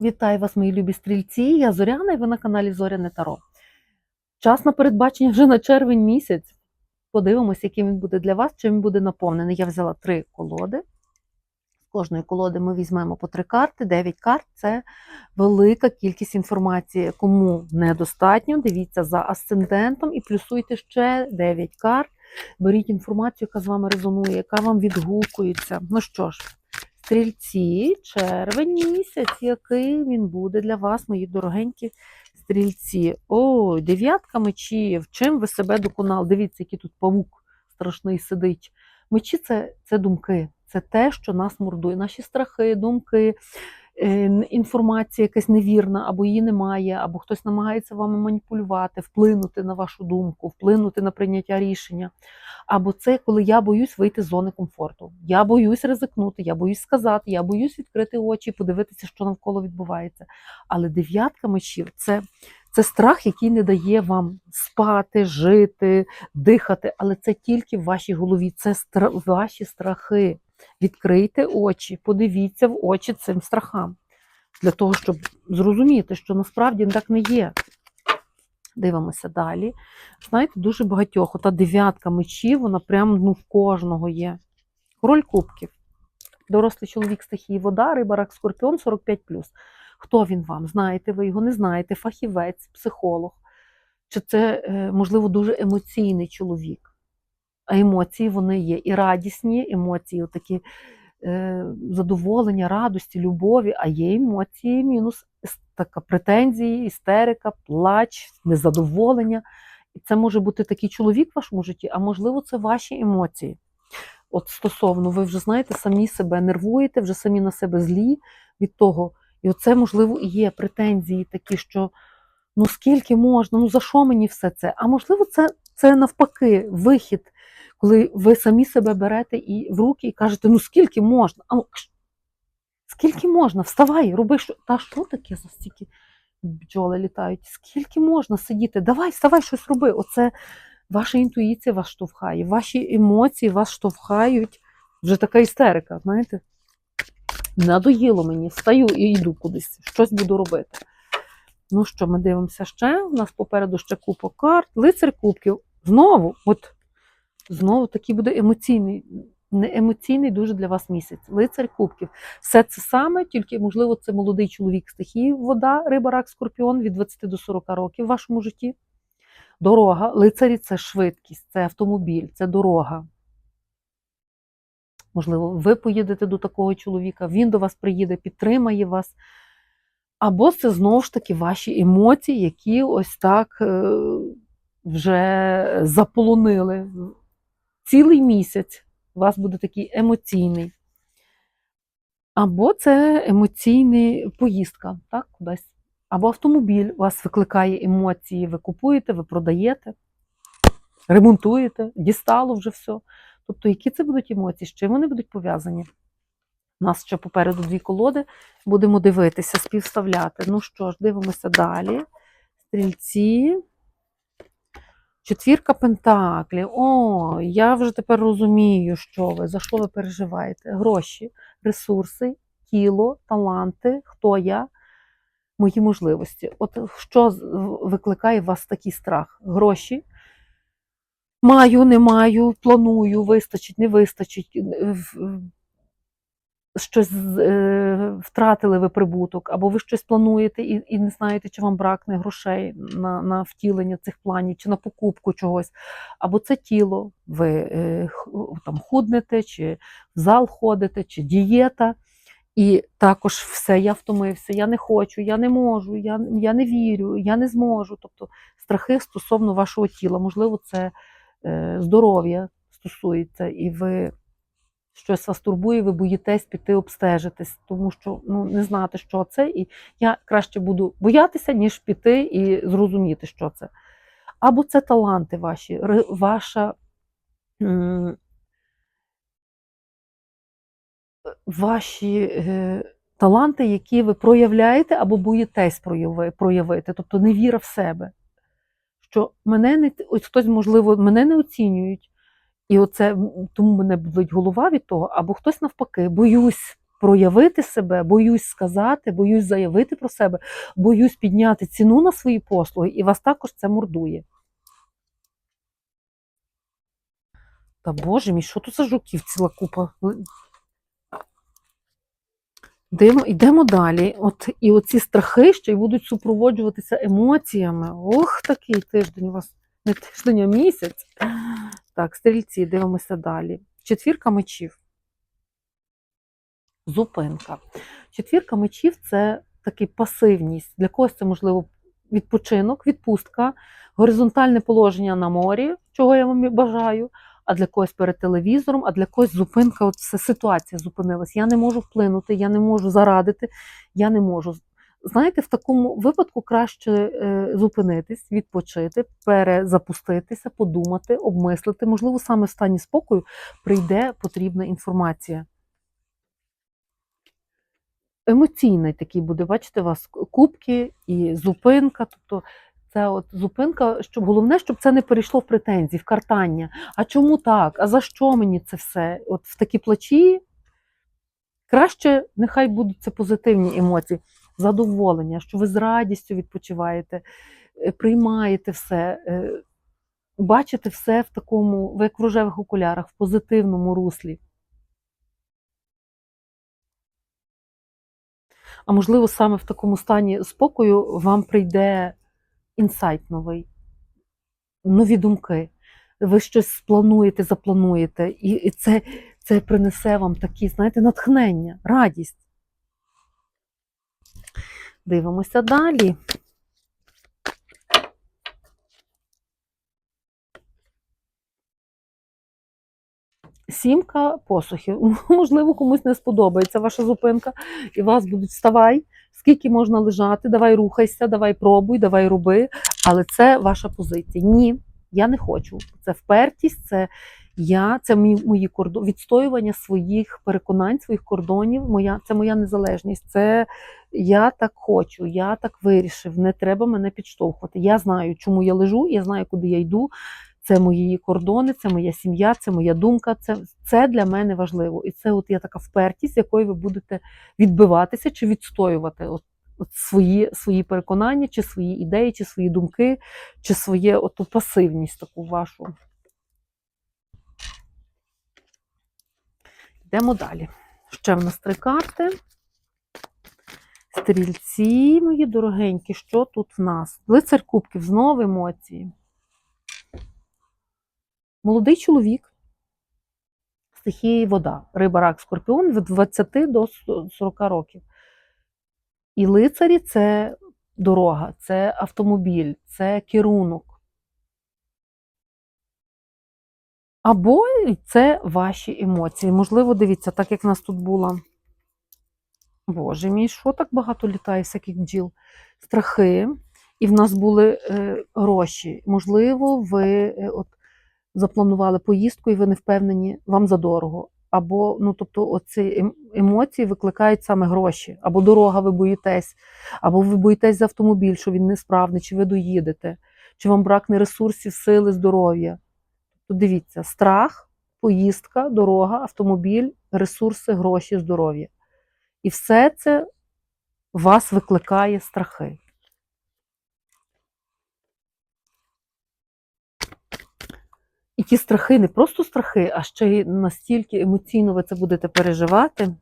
Вітаю вас, мої любі стрільці. Я Зоряна і ви на каналі Зоряне Таро. Час на передбачення вже на червень місяць. Подивимось, яким він буде для вас, чим він буде наповнений. Я взяла три колоди. З кожної колоди ми візьмемо по три карти. Дев'ять карт це велика кількість інформації. Кому недостатньо, дивіться за асцендентом і плюсуйте ще 9 карт. Беріть інформацію, яка з вами резонує, яка вам відгукується. Ну що ж, Стрільці, червень місяць, який він буде для вас, мої дорогенькі стрільці. Ой, дев'ятка мечів. Чим ви себе доконали? Дивіться, який тут павук страшний сидить. Мечі це, це думки, це те, що нас мордує. Наші страхи, думки, інформація якась невірна, або її немає, або хтось намагається вами маніпулювати, вплинути на вашу думку, вплинути на прийняття рішення. Або це коли я боюсь вийти з зони комфорту. Я боюсь ризикнути, я боюсь сказати, я боюсь відкрити очі, подивитися, що навколо відбувається. Але дев'ятка мечів це, це страх, який не дає вам спати, жити, дихати. Але це тільки в вашій голові, це стра... ваші страхи. Відкрийте очі, подивіться в очі цим страхам, для того, щоб зрозуміти, що насправді так не є. Дивимося далі. Знаєте, дуже багатьох. Ота дев'ятка мечів, вона прям ну, в кожного є. Король кубків. Дорослий чоловік стихії вода, риба, рак, скорпіон 45. Хто він вам? Знаєте, ви його не знаєте, фахівець, психолог. Чи це, е, можливо, дуже емоційний чоловік? А емоції вони є. І радісні емоції, такі е, задоволення, радості, любові, а є емоції, мінус така претензії, істерика, плач, незадоволення. І це може бути такий чоловік в вашому житті, а можливо, це ваші емоції. От стосовно, ви вже знаєте, самі себе нервуєте, вже самі на себе злі від того. І оце, можливо, і є претензії такі, що ну скільки можна, ну за що мені все це? А можливо, це, це навпаки вихід, коли ви самі себе берете і в руки і кажете, ну скільки можна? А ну, Скільки можна? Вставай, роби що. Та що таке за стільки бджоли літають? Скільки можна сидіти? Давай, вставай, щось роби. Оце ваша інтуїція вас штовхає, ваші емоції вас штовхають. Вже така істерика, знаєте? Надоїло мені, встаю і йду кудись, щось буду робити. Ну що, ми дивимося ще. У нас попереду ще купа карт, лицар кубків. Знову, от знову такий буде емоційний не емоційний дуже для вас місяць. Лицар кубків. Все це саме, тільки, можливо, це молодий чоловік стихії, вода, риба, рак, скорпіон від 20 до 40 років в вашому житті. Дорога. Лицарі це швидкість, це автомобіль, це дорога. Можливо, ви поїдете до такого чоловіка, він до вас приїде, підтримає вас. Або це знову ж таки ваші емоції, які ось так е, вже заполонили цілий місяць у вас буде такий емоційний. Або це емоційна поїздка, так, кудись. Або автомобіль у вас викликає емоції, ви купуєте, ви продаєте, ремонтуєте, дістало вже все. Тобто, які це будуть емоції, з чим вони будуть пов'язані? У нас ще попереду дві колоди, будемо дивитися, співставляти. Ну що ж, дивимося далі. Стрільці. Четвірка Пентаклів. О, я вже тепер розумію, що ви, за що ви переживаєте. Гроші, ресурси, тіло, таланти, хто я, мої можливості. От що викликає у вас такий страх? Гроші. Маю, не маю, планую, вистачить, не вистачить щось е, втратили ви прибуток, або ви щось плануєте і і не знаєте, чи вам бракне грошей на на втілення цих планів, чи на покупку чогось, або це тіло, ви е, там худнете, чи в зал ходите, чи дієта. І також все, я втомився, я не хочу, я не можу, я я не вірю, я не зможу. Тобто страхи стосовно вашого тіла, можливо, це е, здоров'я стосується, і ви щось вас турбує, ви боїтесь піти обстежитись, тому що ну, не знати, що це. І я краще буду боятися, ніж піти і зрозуміти, що це. Або це таланти ваші, ваша. Ваші е, таланти, які ви проявляєте або боїтесь проявити, тобто невіра в себе. Що мене не ось хтось, можливо, мене не оцінюють, і оце тому мене болить голова від того, або хтось навпаки, боюсь, проявити себе, боюсь сказати, боюсь заявити про себе, боюсь підняти ціну на свої послуги, і вас також це мордує. Та боже мій, що тут за жуків ціла купа? Димо, йдемо далі. От, і оці страхи ще й будуть супроводжуватися емоціями. Ох, такий тиждень у вас не тиждень, місяць. Так, стрільці, дивимося далі. Четвірка мечів. Зупинка. Четвірка мечів це такий пасивність. Для когось це, можливо, відпочинок, відпустка, горизонтальне положення на морі, чого я вам бажаю, а для когось перед телевізором, а для когось зупинка, от все ситуація зупинилась. Я не можу вплинути, я не можу зарадити, я не можу. Знаєте, в такому випадку краще е, зупинитись, відпочити, перезапуститися, подумати, обмислити. Можливо, саме в стані спокою прийде потрібна інформація. Емоційний такий буде, бачите, у вас кубки і зупинка. Тобто це от зупинка, щоб головне, щоб це не перейшло в претензії, в картання. А чому так? А за що мені це все? От в такі плачі краще нехай будуть це позитивні емоції, задоволення, що ви з радістю відпочиваєте, е, приймаєте все, е, бачите все в такому, ви як в рожевих окулярах, в позитивному руслі. А можливо, саме в такому стані спокою вам прийде інсайт новий, нові думки. Ви щось сплануєте, заплануєте, і, це, це принесе вам такі, знаєте, натхнення, радість. Дивимося далі. Сімка посухів. Можливо, комусь не сподобається ваша зупинка, і вас будуть вставай, скільки можна лежати, давай рухайся, давай пробуй, давай роби. Але це ваша позиція. Ні, я не хочу. Це впертість, це я, це мої, мої кордони, відстоювання своїх переконань, своїх кордонів. Моя, це моя незалежність. Це я так хочу, я так вирішив. Не треба мене підштовхувати. Я знаю, чому я лежу, я знаю, куди я йду. Це мої кордони, це моя сім'я, це моя думка. Це, це для мене важливо. І це от є така впертість, якою ви будете відбиватися чи відстоювати от, от свої, свої переконання, чи свої ідеї, чи свої думки, чи своє оту пасивність таку вашу. Йдемо далі. Ще в нас три карти. Стрільці, мої дорогенькі, що тут в нас? Лицар кубків, знову емоції. Молодий чоловік, стихії вода, риба, рак, скорпіон від 20 до 40 років. І лицарі це дорога, це автомобіль, це керунок. Або це ваші емоції. Можливо, дивіться, так як в нас тут була. Боже мій, що так багато літає, всяких бджіл? Страхи. І в нас були е, гроші. Можливо, ви е, от запланували поїздку, і ви не впевнені, вам задорого. Або, ну, тобто, оці емоції викликають саме гроші, або дорога, ви боїтесь, або ви боїтесь за автомобіль, що він несправний, чи ви доїдете, чи вам бракне ресурсів, сили, здоров'я. То дивіться, страх, поїздка, дорога, автомобіль, ресурси, гроші, здоров'я. І все це вас викликає страхи. І ті страхи не просто страхи, а ще й настільки емоційно ви це будете переживати.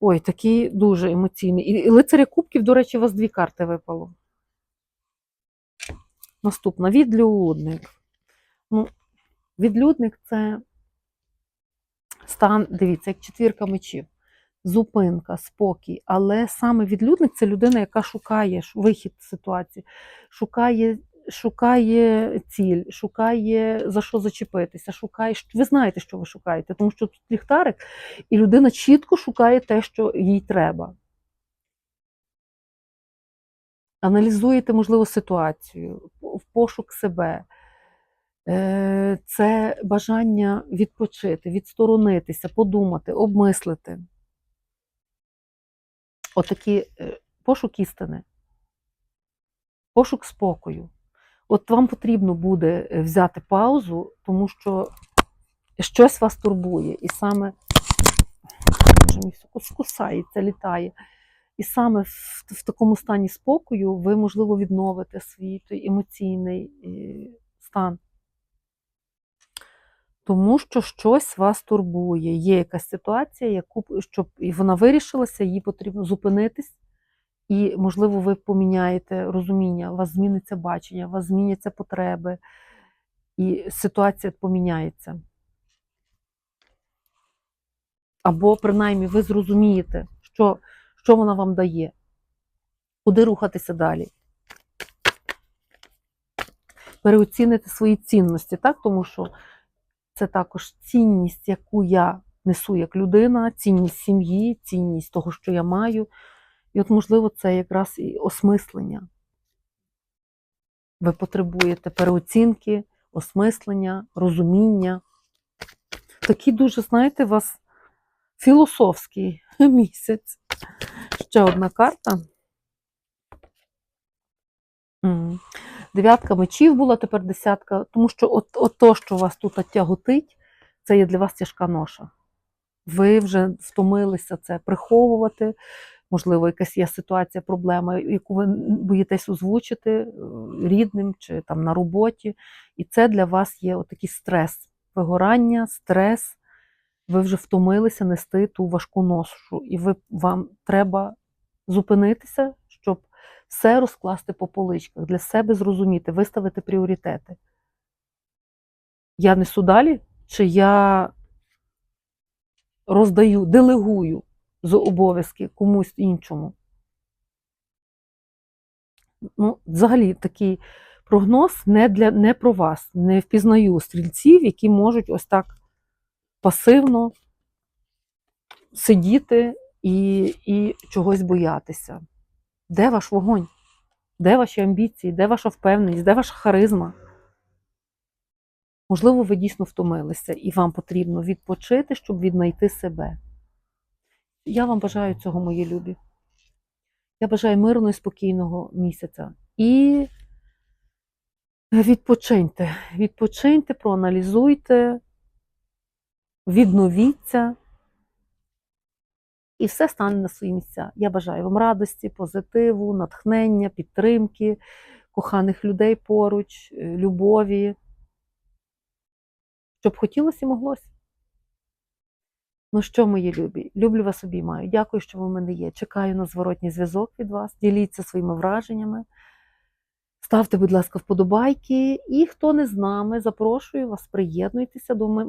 Ой, такі дуже емоційні. І лицаря кубків, до речі, у вас дві карти випало. Наступна відлюдник. Ну, Відлюдник це стан, дивіться, як четвірка мечів. Зупинка, спокій. Але саме відлюдник це людина, яка шукає вихід з ситуації, шукає шукає ціль, шукає за що зачепитися, шукає, ви знаєте, що ви шукаєте, тому що тут ліхтарик, і людина чітко шукає те, що їй треба. Аналізуєте, можливо, ситуацію, в пошук себе. Е, це бажання відпочити, відсторонитися, подумати, обмислити. Отакі е, пошук істини, пошук спокою. От вам потрібно буде е, взяти паузу, тому що щось вас турбує. І саме боже мій, все кус- кусається, літає. І саме в, в такому стані спокою ви, можливо, відновите свій той емоційний стан. Тому що щось вас турбує. Є якась ситуація, яку щоб і вона вирішилася, їй потрібно зупинитись. І, можливо, ви поміняєте розуміння, у вас зміниться бачення, у вас зміняться потреби, і ситуація поміняється. Або, принаймні, ви зрозумієте, що, що вона вам дає, куди рухатися далі. Переоціните свої цінності, так? тому що це також цінність, яку я несу як людина, цінність сім'ї, цінність того, що я маю. І от, можливо, це якраз і осмислення. Ви потребуєте переоцінки, осмислення, розуміння. Такий дуже, знаєте, вас філософський місяць. Ще одна карта. Дев'ятка мечів була, тепер десятка. Тому що от, от то, що вас тут тяготить, це є для вас тяжка ноша. Ви вже втомилися це приховувати. Можливо, якась є ситуація, проблема, яку ви боїтесь озвучити е, рідним чи там на роботі. І це для вас є отакий стрес, вигорання, стрес. Ви вже втомилися нести ту важку ношу, і ви, вам треба зупинитися, все розкласти по поличках, для себе зрозуміти, виставити пріоритети. Я несу далі, чи я роздаю, делегую з обов'язки комусь іншому. Ну, взагалі, такий прогноз не, для, не про вас. Не впізнаю стрільців, які можуть ось так пасивно сидіти і, і чогось боятися. Де ваш вогонь? Де ваші амбіції? Де ваша впевненість? Де ваша харизма? Можливо, ви дійсно втомилися, і вам потрібно відпочити, щоб віднайти себе. Я вам бажаю цього, мої любі. Я бажаю мирного і спокійного місяця. І відпочиньте, відпочиньте, проаналізуйте, відновіться, і все стане на свої місця. Я бажаю вам радості, позитиву, натхнення, підтримки, коханих людей поруч, е, любові, щоб хотілося і моглося. Ну що, мої любі, люблю вас обіймаю. Дякую, що ви в мене є. Чекаю на зворотній зв'язок від вас. Діліться своїми враженнями. Ставте, будь ласка, вподобайки. І хто не з нами, запрошую вас, приєднуйтеся до,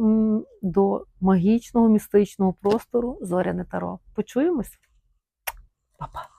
до магічного містичного простору Зоряне Таро. Почуємось? Па-па!